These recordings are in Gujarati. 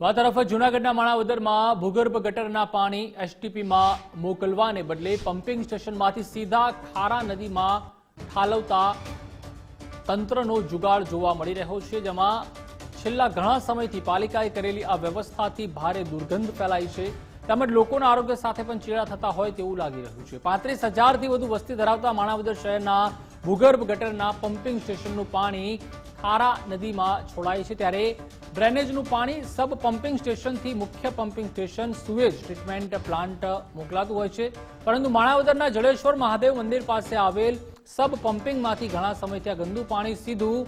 તો આ તરફ જૂનાગઢના માણાવદરમાં ભૂગર્ભ ગટરના પાણી એસટીપીમાં મોકલવાને બદલે પમ્પિંગ સ્ટેશનમાંથી સીધા ખારા નદીમાં ઠાલવતા તંત્રનો જુગાડ જોવા મળી રહ્યો છે, જેમાં છેલ્લા ઘણા સમયથી પાલિકાએ કરેલી આ વ્યવસ્થાથી ભારે દુર્ગંધ ફેલાઈ છે. તેમજ લોકોના આરોગ્ય સાથે પણ ચેડા થતા હોય તેવું લાગી રહ્યું છે. પાંત્રીસ હજારથી વધુ વસ્તી ધરાવતા માણાવદર શહેરના ભૂગર્ભ ગટરના પમ્પિંગ સ્ટેશનનું પાણી ખારા નદીમાં છોડાય છે ત્યારે ડ્રેનેજનું પાણી સબ પમ્પિંગ સ્ટેશનથી મુખ્ય pumping station sewage treatment plant મોકલાતું હોય છે. પરંતુ માણાવદરના જડેશ્વર મહાદેવ મંદિર પાસે આવેલ સબ પમ્પિંગમાંથી ઘણા સમયથી આ ગંદુ પાણી સીધું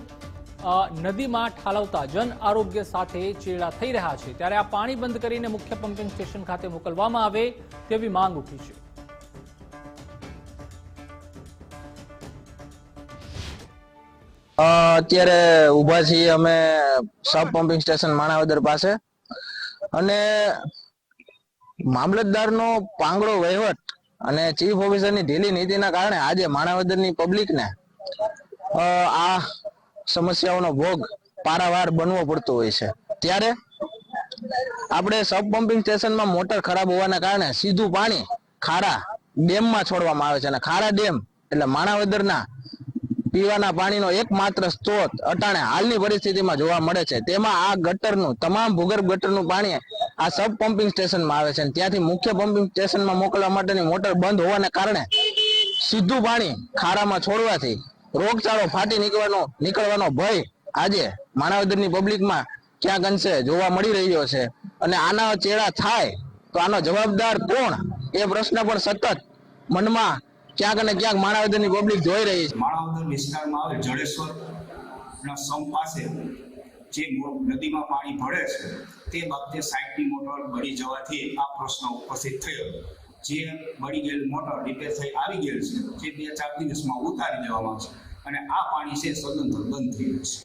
નદીમાં ઠાલવતા જન આરોગ્ય સાથે ચેડા થઈ રહ્યા છે. ત્યારે આ પાણી બંધ કરીને મુખ્ય પમ્પિંગ સ્ટેશન ખાતે મોકલવામાં આવે તેવી માંગ ઉઠી છે. અત્યારે ઊભા છીએ અમે સબ પમ્પિંગ સ્ટેશન માણાવદર પાસે. અને મામલતદારનો પાંગડો વહીવટ અને ચીફ ઓફિસરની ઢીલી નીતિના કારણે આજે માણાવદરની પબ્લિકને આ સમસ્યાઓનો ભોગ પારાવાર બનવો પડતો હોય છે. ત્યારે આપણે સબ પમ્પિંગ સ્ટેશનમાં મોટર ખરાબ હોવાના કારણે સીધું પાણી ખારા ડેમમાં છોડવામાં આવે છે. અને ખારા ડેમ એટલે માણાવદરના પીવાના પાણીનો એકમાત્ર સ્ત્રોત અટાણે હાલની પરિસ્થિતિમાં જોવા મળે છે. તેમાં આ ગટરનું, તમામ ભૂગર્ભ ગટરનું પાણી આ સબ પમ્પિંગ સ્ટેશનમાં આવે છે ત્યાંથી મુખ્ય પમ્પિંગ સ્ટેશનમાં મોકલવા માટેની મોટર બંધ હોવાને કારણે સીધું પાણી ખારામાં છોડવાથી રોગચાળો ફાટી નીકળવાનો નીકળવાનો ભય આજે માણાવદરની પબ્લિકમાં ક્યાંક અંશે જોવા મળી રહ્યો છે. અને આના ચેડા થાય તો આનો જવાબદાર કોણ? એ પ્રશ્ન પણ સતત મનમાં ક્યાંક અને ક્યાંક માણાવદરની પબ્લિક જોઈ રહી છે. માણાવદર વિસ્તારમાં આવે જડેશ્વર ના સમ પાસે જે નદીમાં પાણી ભળે છે, તે બાબતે સાઈડની મોટર બળી જવાથી આ પ્રશ્ન ઉપસ્થિત થયો. જે બળી ગયેલ મોટર રિપેર થઈ આવી ગયેલ છે જે બે ચાર દિવસમાં ઉતારી દેવામાં આવશે અને આ પાણી છે સદંતર બંધ થઈ જશે.